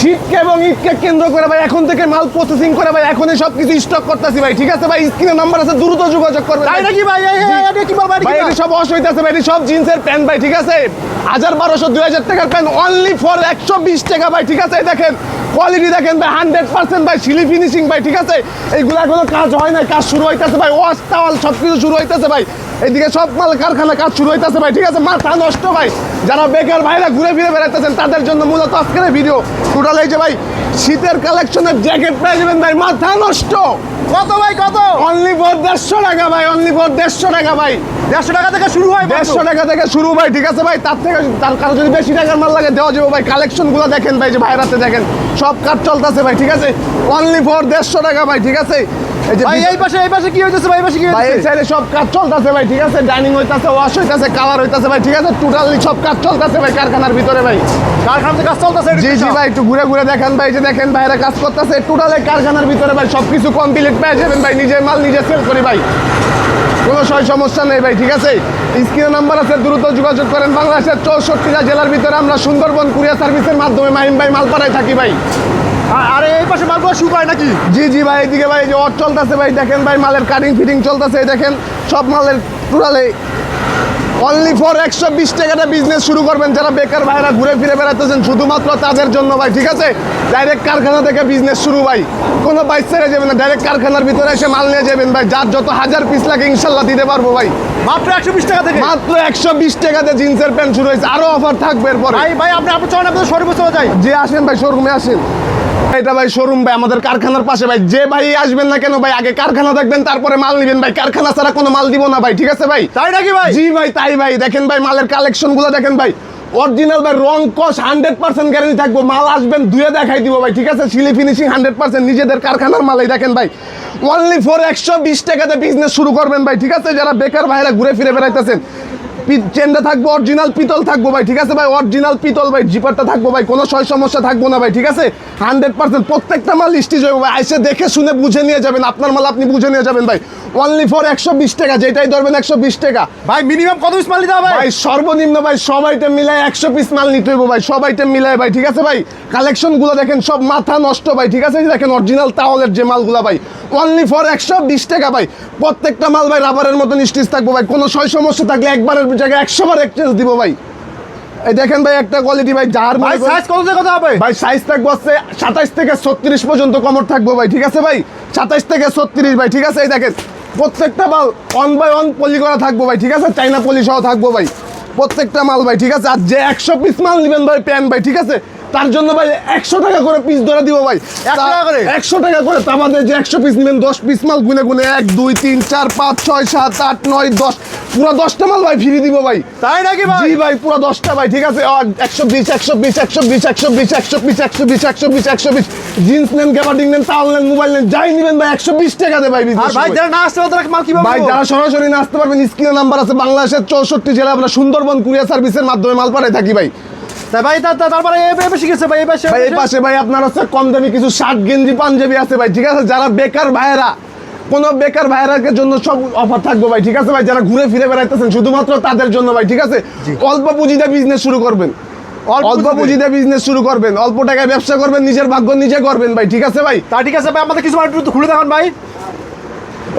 শীতকে এবং ঈদকে কেন্দ্র করে ভাই এখন থেকে মাল প্রসেসিং করে ভাই এখনই সব কিছু স্টক করতেছি ভাই ঠিক আছে ভাই? স্ক্রিনে নাম্বার আছে দ্রুত যোগাযোগ করবে তাই নাকি ভাই? এই- এই- এটা কি বলব ভাই এটি সব অসুবিধা আছে ভাই সব জিন্সের প্যান্ট ভাই ঠিক আছে? হাজার বারোশো দুই হাজার টাকার প্যান্ট অনলি ফর একশো বিশ টাকা ভাই ঠিক আছে? এই দেখেন কোয়ালিটি দেখেন ভাই হান্ড্রেড পার্সেন্ট ভাই সিলি ফিনিশিং ভাই ঠিক আছে? এইগুলো এখনও কাজ হয় না কাজ শুরু হইতেছে ভাই ওয়াশ টাওয়াল সব কিছু শুরু হইতেছে ভাই। এইদিকে সব মাল কারখানা কাজ শুরু হইতেছে ভাই ঠিক আছে? মাথা নষ্ট ভাই। যারা বেকার ভাইরা ঘুরে ফিরে বেড়াইতেছেন তাদের জন্য মূলত আজকের ভিডিও টোটাল এই যে ভাই শীতের কালেকশনের জ্যাকেট পেয়ে যাবেন ভাই মাথা নষ্ট। কত ভাই কত? অনলি ফর দেড়শো টাকা ভাই অনলি ফর দেড়শো টাকা ভাই। দেড়শো টাকা থেকে শুরু হয় দেড়শো টাকা থেকে শুরু ভাই ঠিক আছে ভাই? তার থেকে তার কারও যদি বেশি টাকার মাল লাগে দেওয়া যাবে ভাই। কালেকশনগুলো দেখেন ভাই যে ভাইরাতে দেখেন। সব কাজ চলতেছে ভাই ঠিক আছে? অনলি ফর দেড়শো টাকা ভাই ঠিক আছে? ভাই এই পাশে এই পাশে কি হইতেছে ভাই এই পাশে কি ভাই এই সাইডে সব কাজ চলতেছে ভাই ঠিক আছে? ডাইনিং হইতাছে ওয়াশ হইতাছে কালার হইতাছে ভাই ঠিক আছে? টোটালি সব কাজ চলতেছে ভাই কারখানার ভিতরে ভাই। কারখানাতে কাজ চলতেছে জি জি ভাই একটু ঘুরে ঘুরে দেখেন ভাই যে দেখেন ভাইরা কাজ করতেছে টোটালে কারখানার ভিতরে ভাই সব কিছু কমপ্লিট পেয়ে যাবেন ভাই নিজের মাল নিজে সেল করি ভাই। কোনো সয় সমস্যা নেই ভাই ঠিক আছে? স্ক্রিনে নাম্বার আছে দ্রুত যোগাযোগ করেন বাংলাদেশের চৌষট্টিটা জেলার ভিতরে আমরা সুন্দরবন কুরিয়ার সার্ভিসের মাধ্যমে মাহিম ভাই মাল পাঠাই থাকি ভাই। আরে এই পাশে মালগুলো শুকায় নাকি? জি জি ভাই এদিকে ভাই যে অট চলতেছে ভাই দেখেন ভাই মালের কাটিং ফিটিং চলতেছে দেখেন সব মালের টোটালে অনলি ফর একশো বিশ টাকাটা বিজনেস শুরু করবেন যারা বেকার ভাইরা ঘুরে ফিরে বেড়াতেছেন শুধুমাত্র তাদের জন্য ভাই ঠিক আছে? ডাইরেক্ট কারখানা থেকে বিজনেস শুরু ভাই। কোনো বাইক ছেড়ে যাবেন না ডাইরেক্ট কারখানার ভিতরে এসে মাল নিয়ে যাবেন ভাই যার যত হাজার পিস লাগে ইনশাল্লাহ দিতে পারব ভাই। মাত্র একশো বিশ টাকা থেকে? মাত্র একশো বিশ টাকাতে জিন্সের প্যান্ট শুরু হয়েছে আরও অফার থাকবে এরপরে। ভাই ভাই আপনি আপনি চলেন আপনাদের শোরুমে চলে যাই। যে আসেন ভাই শোরুমে আসেন। এটা ভাই শোরুম ভাই আমাদের কারখানার পাশে ভাই। যে ভাই আসবেন না কেন ভাই আগে কারখানা দেখবেন তারপরে মাল নিবেন ভাই। কারখানা ছাড়া কোনো মাল দিব না ভাই ঠিক আছে ভাই? তাই নাকি ভাই? জি ভাই তাই ভাই। দেখেন ভাই মালের কালেকশনগুলো দেখেন ভাই। অরিজিনাল ভাই রং কস হান্ড্রেড পার্সেন্ট গ্যারেন্টি থাকব। মাল আসবেন ধুয়ে দেখাই দিব ভাই ঠিক আছে? সিলি ফিনিশিং হান্ড্রেড পার্সেন্ট নিজেদের কারখানার মালাই দেখেন ভাই। অনলি ফর একশো বিশ টাকাতে বিজনেস শুরু করবেন ভাই ঠিক আছে? যারা বেকার ভাইরা ঘুরে ফিরে বেড়াইতেছেন চেনটা থাকব অরিজিনাল পিতল থাকব ভাই ঠিক আছে ভাই? অরিজিনাল পিতল ভাই জিপারটা থাকব ভাই কোনো সয় সমস্যা থাকব না ভাই ঠিক আছে? হান্ড্রেড পার্সেন্ট প্রত্যেকটা মাল স্টিচ হইব ভাই এসে দেখে শুনে বুঝে নিয়ে যাবেন আপনার মাল আপনি বুঝে নিয়ে যাবেন ভাই। অনলি ফর একশো বিশ টাকা যেটাই ধরবেন একশো বিশ টাকা। ভাই মিনিমাম কত পিস মাল নিতে হবে? ভাই সর্বনিম্ন ভাই সব আইটেম মিলাই একশো পিস মাল নিতে হইব ভাই সব আইটেম মিলাই ভাই ঠিক আছে ভাই? কালেকশনগুলো দেখেন সব মাথা নষ্ট ভাই ঠিক আছে? দেখেন অরিজিনাল তাওয়ালের যে মালগুলো ভাই অনলি ফর একশো বিশ টাকা ভাই প্রত্যেকটা মাল ভাই রাবারের মতন স্টিচ থাকব ভাই কোনো সয় সমস্যা থাকলে একবারের জায়গায় একশো বার এক্সচেঞ্জ দিব ভাই। এই দেখেন ভাই একটা কোয়ালিটি ভাই যার ভাই সাইজ কত থেকে কত হবে? ভাই সাইজ থাকব হচ্ছে সাতাইশ থেকে ছত্রিশ পর্যন্ত কমর থাকব ভাই ঠিক আছে ভাই? সাতাইশ থেকে ছত্রিশ ভাই ঠিক আছে? এই দেখেন প্রত্যেকটা মাল অন বাই অন পলি করা থাকব ভাই ঠিক আছে? চাইনা পলি সহ থাকব ভাই। প্রত্যেকটা মাল ভাই ঠিক আছে? আর যে একশো পিস মাল নেবেন ভাই প্যান ভাই ঠিক আছে? তার জন্য ভাই একশো টাকা করে পিস ধরে দিব ভাই। একশো টাকা করে? তা আমাদের যে একশো পিস নেবেন দশ পিস মাল গুনে গুনে এক দুই তিন চার পাঁচ ছয় সাত আট নয় দশ। পুরো দশটা মাল ভাই ফিরে দিব ভাই। তাই নাকি ভাই? জি ভাই পুরো দশটা ভাই ঠিক আছে? একশো বিশ একশো বিশ একশো বিশ একশো বিশ একশো বিশ একশো বিশ একশো বিশ একশো বিশ। জিন্স নেন গ্যাবার্ডিং নেন তাওয়াল নেন মোবাইল নেন যাই নেবেন ভাই একশো বিশ টাকাতে ভাই আর business ভাই। যারা না আসতে পারে তারা মাল কীভাবে ভাই? যারা সরাসরি না আসতে পারবেন স্ক্রিনে নাম্বার আছে বাংলাদেশের চৌষট্টি জেলা আমরা সুন্দরবন কুরিয়ার সার্ভিসের মাধ্যমে মাল পাঠাই থাকি ভাই। ভাই তারপরে ভাই ভাই এই পাশে ভাই আপনার হচ্ছে কম দামি কিছু শার্ট গেঞ্জি পাঞ্জাবি আছে ভাই ঠিক আছে? যারা বেকার ভাইয়েরা কোন বেকার জন্য সব অফার থাকবে ভাই ঠিক আছে ভাই? যারা ঘুরে ফিরে বেড়াইতেছেন শুধুমাত্র তাদের জন্য ভাই ঠিক আছে? অল্প পুঁজিতে বিজনেস শুরু করবেন। অল্প পুঁজিতে? বিজনেস শুরু করবেন। অল্প টাকায় ব্যবসা করবেন নিজের ভাগ্য নিজে করবেন ভাই ঠিক আছে ভাই? তা ঠিক আছে ভাই আমাদের কিছু খুলে দেখান ভাই।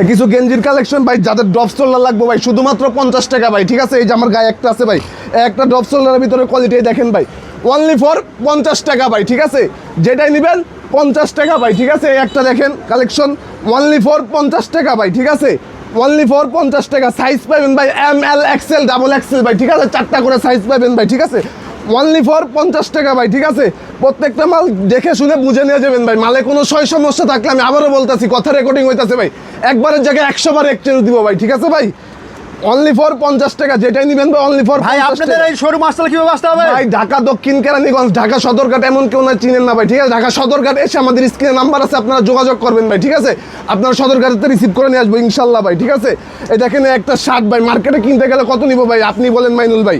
কিছু গেঞ্জির কালেকশন ভাই, যাদের ড্রপ সোলার লাগবে ভাই, শুধুমাত্র পঞ্চাশ টাকা ভাই, ঠিক আছে? এই যে আমার গায়ে একটা আছে ভাই, একটা সোলারের ভিতরে কোয়ালিটি দেখেন ভাই অনলি ফর পঞ্চাশ টাকা ভাই, ঠিক আছে? যেটাই নেবেন, পঞ্চাশ টাকা ভাই, ঠিক আছে? এই একটা দেখেন কালেকশন অনলি ফর পঞ্চাশ টাকা ভাই, ঠিক আছে? অনলি ফর পঞ্চাশ টাকা সাইজ পাবেন ভাই M L XL double XL ভাই, ঠিক আছে? চারটা করে সাইজ পাবেন ভাই, ঠিক আছে? অনলি ফর পঞ্চাশ টাকা ভাই ঠিক আছে? প্রত্যেকটা মাল দেখে শুনে বুঝে নিয়ে যাবেন ভাই। মালে কোনো সয় সমস্যা থাকলে আমি আবারও বলতেছি কথা রেকর্ডিং হইতাছে ভাই। একবারের জায়গায় একশো বার এক্সচেঞ্জ দিব ভাই ঠিক আছে ভাই? অনলি ফর পঞ্চাশ টাকা যেটাই নিবেন ভাই অনলি ফর ভাই আপনাদের এই শোরুম আসতে হলে কীভাবে আসতে হবে? ভাই ঢাকা দক্ষিণ কেরানীগঞ্জ ঢাকা সদরঘাট এমন কেউ না চিনেন না ভাই ঠিক আছে? ঢাকা সদরঘাট এসে আমাদের স্ক্রিনে নাম্বার আছে আপনারা যোগাযোগ করবেন ভাই ঠিক আছে? আপনারা সদরঘাটে রিসিভ করে নিয়ে আসব ইনশাল্লাহ ভাই ঠিক আছে? এই দেখেন একটা শার্ট ভাই মার্কেটে কিনতে গেলে কত নিবো ভাই? আপনি বলেন মাইনুল ভাই।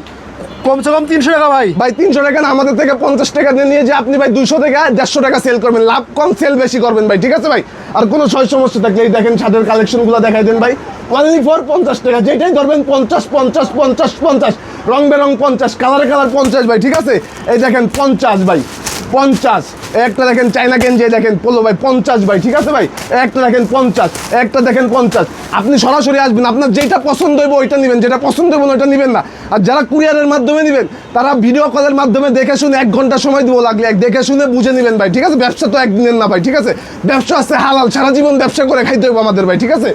কমসে কম তিনশো টাকা ভাই। ভাই, তিনশো টাকা না, আমাদের থেকে পঞ্চাশ টাকা দিয়ে নিয়ে যে আপনি ভাই দুশো থেকে দেড়শো টাকা সেল করবেন। লাভ কম সেল বেশি করবেন ভাই, ঠিক আছে ভাই? আর কোনো ছয় সমস্যা থাকলে এই দেখেন ছাদের কালেকশনগুলো দেখাই দেন ভাই। অনলি ফর পঞ্চাশ টাকা, যেটাই ধরবেন পঞ্চাশ পঞ্চাশ পঞ্চাশ পঞ্চাশ। রং বেরং পঞ্চাশ কালার কালার পঞ্চাশ ভাই, ঠিক আছে? এই দেখেন পঞ্চাশ ভাই, পঞ্চাশ। একটা দেখেন চাইনা গেঞ্জি দেখেন পোলো ভাই, পঞ্চাশ ভাই, ঠিক আছে ভাই? একটা দেখেন পঞ্চাশ, একটা দেখেন পঞ্চাশ। আপনি সরাসরি আসবেন, আপনার যেটা পছন্দ হইব ওইটা নেবেন, যেটা পছন্দ হইব ওইটা নেবেন না। আর যারা কুরিয়ারের মাধ্যমে নেবেন, তারা ভিডিও কলের মাধ্যমে দেখে শুনে এক ঘণ্টা সময় দিব লাগলে, এক দেখে শুনে বুঝে নেবেন ভাই, ঠিক আছে? ব্যবসা তো একদিনের না ভাই, ঠিক আছে? ব্যবসা আছে হালাল, সারা জীবন ব্যবসা করে খাইতে হবে আমাদের ভাই, ঠিক আছে?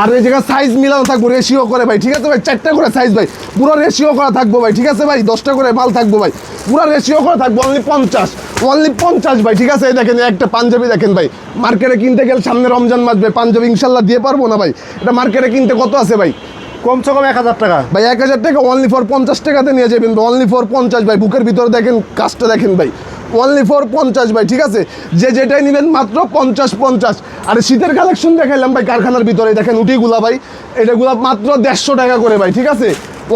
আর এই জায়গায় সাইজ মিলানো থাকব রেশিও করে ভাই, ঠিক আছে ভাই? চারটা করে সাইজ ভাই, পুরো রেশিও করা থাকব ভাই, ঠিক আছে ভাই? দশটা করে মাল থাকব ভাই, পুরো রেশিও করা থাকব অনলি পঞ্চাশ। অনলি পঞ্চাশ ভাই ঠিক আছে? এই দেখেন একটা পাঞ্জাবি দেখেন ভাই। মার্কেটে কিনতে গেলে সামনে রমজান মাস ভাই পাঞ্জাবি ইনশাল্লাহ দিয়ে পারব না ভাই? এটা মার্কেটে কিনতে কত আছে ভাই? কমসে কম এক হাজার টাকা। ভাই এক হাজার টাকা অনলি ফর পঞ্চাশ টাকাতে নিয়ে যাবেন অনলি ফর পঞ্চাশ ভাই। বুকের ভিতরে দেখেন কাজটা দেখেন ভাই। অনলি ফর পঞ্চাশ ভাই ঠিক আছে? যে যেটাই নেবেন মাত্র পঞ্চাশ পঞ্চাশ। আর শীতের কালেকশন দেখাইলাম ভাই কারখানার ভিতরে। দেখেন উটিগুলা ভাই এটাগুলা মাত্র দেড়শো টাকা করে ভাই ঠিক আছে?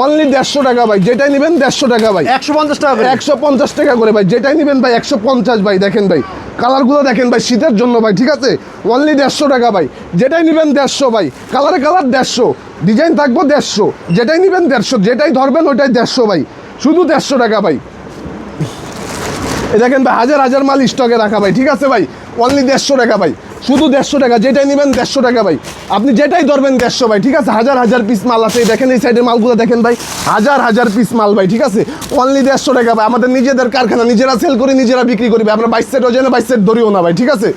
অনলি দেড়শো টাকা ভাই যেটাই নেবেন দেড়শো টাকা ভাই। একশো পঞ্চাশ টাকা একশো পঞ্চাশ টাকা করে ভাই যেটাই নেবেন ভাই একশো পঞ্চাশ ভাই দেখেন ভাই। কালারগুলো দেখেন ভাই শীতের জন্য ভাই ঠিক আছে? অনলি দেড়শো টাকা ভাই যেটাই নেবেন দেড়শো ভাই কালারে কালার দেড়শো ডিজাইন থাকব দেড়শো যেটাই নেবেন দেড়শো যেটাই ধরবেন ওইটাই দেড়শো ভাই শুধু দেড়শো টাকা ভাই। দেখেন ভাই হাজার হাজার মাল স্টকে রাখা ভাই ঠিক আছে ভাই? অনলি দেড়শো টাকা ভাই। শুধু দেড়শো টাকা, যেটাই নেবেন দেড়শো টাকা ভাই। আপনি যেটাই ধরবেন দেড়শো ভাই, ঠিক আছে? হাজার হাজার পিস মাল আছে। দেখেন এই সাইডের মালগুলো দেখেন ভাই। হাজার হাজার পিস মাল ভাই, ঠিক আছে? অনলি দেড়শো টাকা ভাই। আমাদের নিজেদের কারখানা, নিজেরা সেল করি নিজেরা বিক্রি করি ভাই আমরা বাইশ সেট ওজনে বাইশ সেট ধরিও না ভাই, ঠিক আছে?